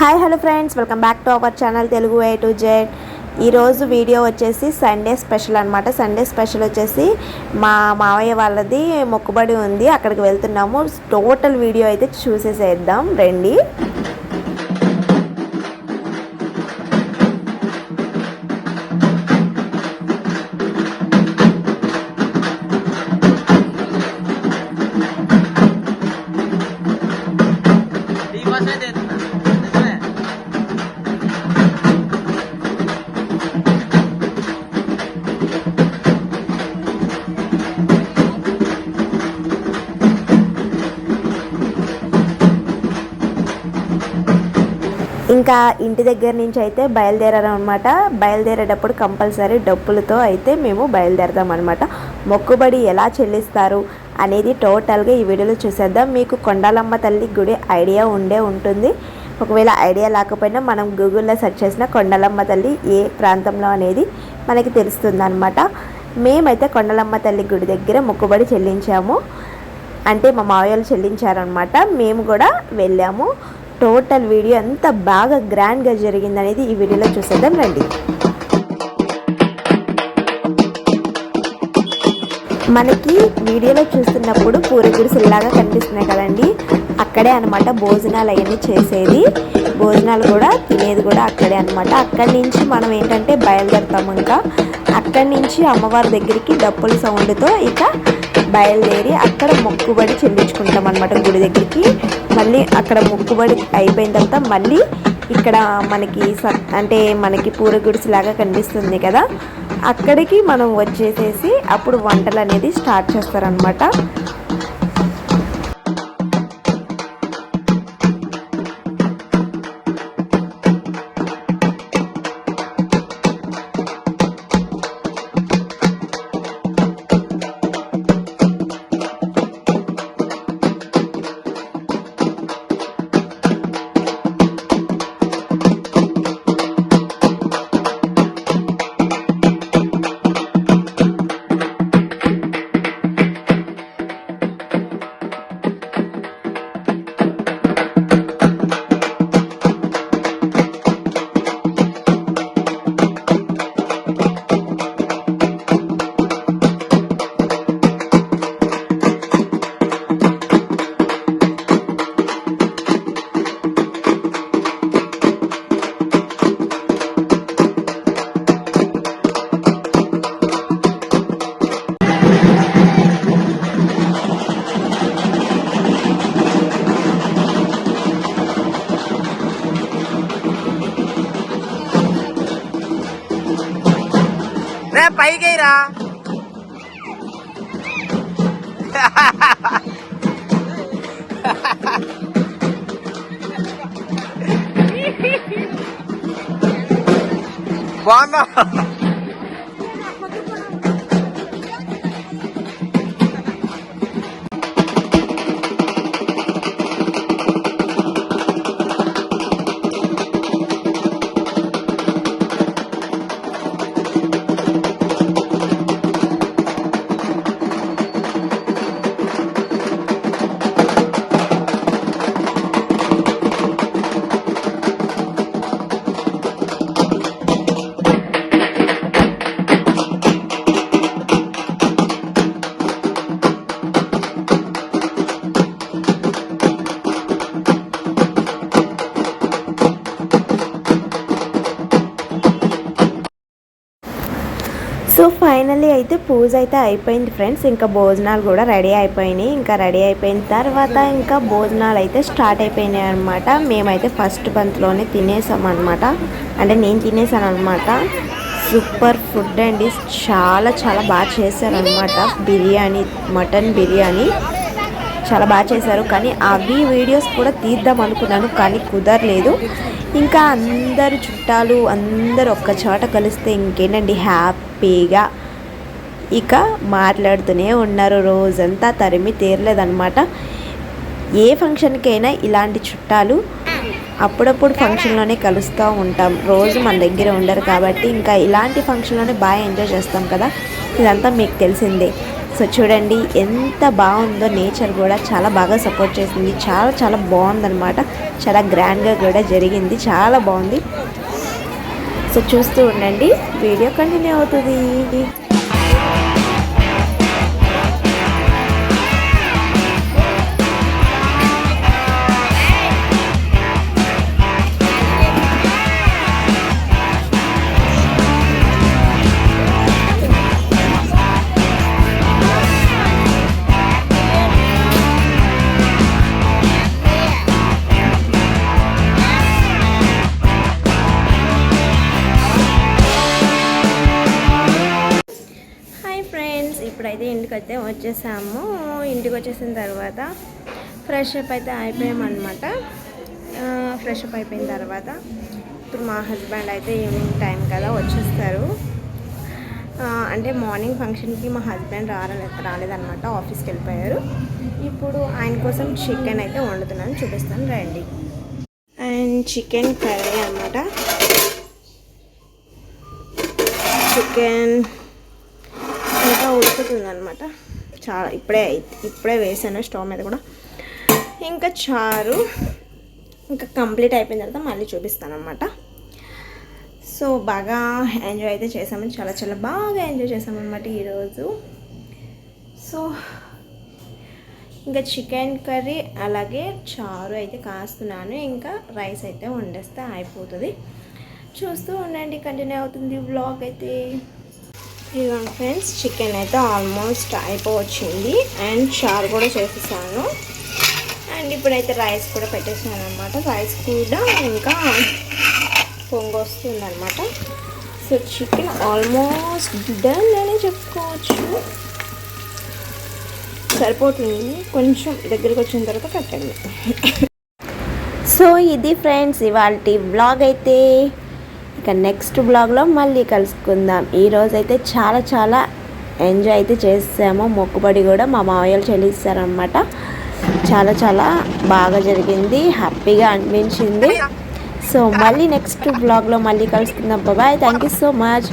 Hi hello friends. Welcome back to our channel Telugu A to Z. ఈరోజు video వచ్చేసి Sunday special అనమాట Sunday special వచ్చేసి మా మావయ్య వాళ్ళది మొక్కుబడి ఉంది. అక్కడికి వెళ్తున్నాము. టోటల్ వీడియో అయితే చూసేసేద్దాం. రండి. ఇంకా ఇంటి దగ్గర నుంచి అయితే బయలుదేరారనమాట బయలుదేరేటప్పుడు కంపల్సరీ డబ్బులతో అయితే మేము బయలుదేరదాం అనమాట మొక్కుబడి ఎలా చెల్లిస్తారు అనేది టోటల్గా ఈ వీడియోలో చూసేద్దాం. మీకు కొండాలమ్మ తల్లి గుడి ఐడియా ఉండే ఉంటుంది. ఒకవేళ ఐడియా లేకపోయినా మనం గూగుల్లో సెర్చ్ చేసిన కొండలమ్మ తల్లి ఏ ప్రాంతంలో అనేది మనకి తెలుస్తుంది అనమాట మేమైతే కొండలమ్మ తల్లి గుడి దగ్గర మొక్కుబడి చెల్లించాము. అంటే మా మావయ్యలు చెల్లించారనమాట మేము కూడా వెళ్ళాము. టోటల్ వీడియో ఎంత బాగా గ్రాండ్గా జరిగిందనేది ఈ వీడియోలో చూసేద్దాం రండి. మనకి వీడియోలో చూస్తున్నప్పుడు పూరి గుడిసెల్లాగా కనిపిస్తున్నాయి కదండి. అక్కడే అనమాట భోజనాలు అవన్నీ చేసేది. భోజనాలు కూడా తినేది కూడా అక్కడే అనమాట అక్కడి నుంచి మనం ఏంటంటే బయలుదేరుతాము ఇంకా. అక్కడి నుంచి అమ్మవారి దగ్గరికి డప్పుల సౌండ్తో ఇక బయలుదేరి అక్కడ మొక్కుబడి చెల్లించుకుంటాం అనమాట గుడి దగ్గరికి. మళ్ళీ అక్కడ మొక్కుబడి అయిపోయిన తర్వాత మళ్ళీ ఇక్కడ మనకి స- అంటే మనకి పూర గుడిసెలాగా కనిపిస్తుంది కదా. అక్కడికి మనం వచ్చేసేసి అప్పుడు వంటలు అనేది స్టార్ట్ చేస్తారనమాట రే పైకి ఫైనల్లీ అయితే పూజ అయితే అయిపోయింది ఫ్రెండ్స్. ఇంకా భోజనాలు కూడా రెడీ అయిపోయినాయి. ఇంకా రెడీ అయిపోయిన తర్వాత ఇంకా భోజనాలు అయితే స్టార్ట్ అయిపోయినాయి అనమాట మేమైతే ఫస్ట్ బంత్లోనే తినేసాం అనమాట అంటే నేను తినేసాను అనమాట సూపర్ ఫుడ్ అండి. చాలా చాలా బాగా చేశారనమాట బిర్యానీ మటన్ బిర్యానీ చాలా బాగా చేశారు. కానీ అవి వీడియోస్ కూడా తీద్దాం అనుకున్నాను కానీ కుదరలేదు. ఇంకా అందరు చుట్టాలు అందరు ఒక్క చోట కలిస్తే ఇంకేంటండి? హ్యాపీగా ఇక మాట్లాడుతూనే ఉన్నారు. రోజంతా తరిమి తీరలేదన్నమాట. ఏ ఫంక్షన్కైనా ఇలాంటి చుట్టాలు అప్పుడప్పుడు ఫంక్షన్లోనే కలుస్తూ ఉంటాం. రోజు మన దగ్గర ఉండరు కాబట్టి ఇంకా ఇలాంటి ఫంక్షన్లోనే బాగా ఎంజాయ్ చేస్తాం కదా. ఇదంతా మీకు తెలిసిందే. సో చూడండి ఎంత బాగుందో నేచర్ కూడా చాలా బాగా సపోర్ట్ చేసింది. చాలా చాలా బాగుందనమాట చాలా గ్రాండ్గా కూడా జరిగింది. చాలా బాగుంది. సో చూస్తూ ఉండండి. వీడియో కంటిన్యూ అవుతుంది. ఇప్పుడైతే ఇంటికి అయితే వచ్చేసాము ఇంటికి వచ్చేసిన తర్వాత ఫ్రెష్ అప్ అయితే అయిపోయామన్నమాట. ఫ్రెష్ అప్ అయిపోయిన తర్వాత ఇప్పుడు మా హస్బెండ్ అయితే ఈవినింగ్ టైం కదా వచ్చేస్తారు. అంటే మార్నింగ్ ఫంక్షన్కి మా హస్బెండ్ రాలే రాలేదన్నమాట ఆఫీస్కి వెళ్ళిపోయారు. ఇప్పుడు ఆయన కోసం చికెన్ అయితే వండుతున్నాను చూపిస్తాను రండి. అండ్ చికెన్ కర్రీ అనమాట చికెన్ ఇంకా ఉడుకుతుంది అనమాట చాలా ఇప్పుడే ఇప్పుడే వేసాను స్టవ్ మీద కూడా. ఇంకా చారు ఇంకా కంప్లీట్ అయిపోయిన తర్వాత మళ్ళీ చూపిస్తాను అనమాట సో బాగా ఎంజాయ్ అయితే చేసాము చాలా చాలా బాగా ఎంజాయ్ చేసామన్నమాట ఈరోజు. సో ఇంకా చికెన్ కర్రీ అలాగే చారు అయితే కాస్తున్నాను. ఇంకా రైస్ అయితే వండేస్తే అయిపోతుంది. చూస్తూ ఉండండి కంటిన్యూ అవుతుంది బ్లాగ్ అయితే. ఇదిగోండి ఫ్రెండ్స్ చికెన్ అయితే ఆల్మోస్ట్ అయిపోవచ్చింది. అండ్ చారు కూడా చేసేసాను. అండ్ ఇప్పుడైతే రైస్ కూడా పెట్టేసాను అనమాట రైస్ కూడా ఇంకా పొంగొస్తుంది అనమాట సో చికెన్ ఆల్మోస్ట్ డన్ అని చెప్పుకోవచ్చు. సరిపోతుంది. కొంచెం దగ్గరికి వచ్చిన తర్వాత కట్టండి సో ఇది ఫ్రెండ్స్ ఇవాళ బ్లాగ్ అయితే. ఇక నెక్స్ట్ బ్లాగ్లో మళ్ళీ కలుసుకుందాం. ఈరోజు అయితే చాలా చాలా ఎంజాయ్ అయితే చేసాము. మొక్కుబడి కూడా మా మావయ్యలు చెల్లిస్తారనమాట చాలా చాలా బాగా జరిగింది. హ్యాపీగా అనిపించింది. సో మళ్ళీ నెక్స్ట్ బ్లాగ్లో మళ్ళీ కలుసుకుందాం. బాబాయ్ థ్యాంక్ యూ సో మచ్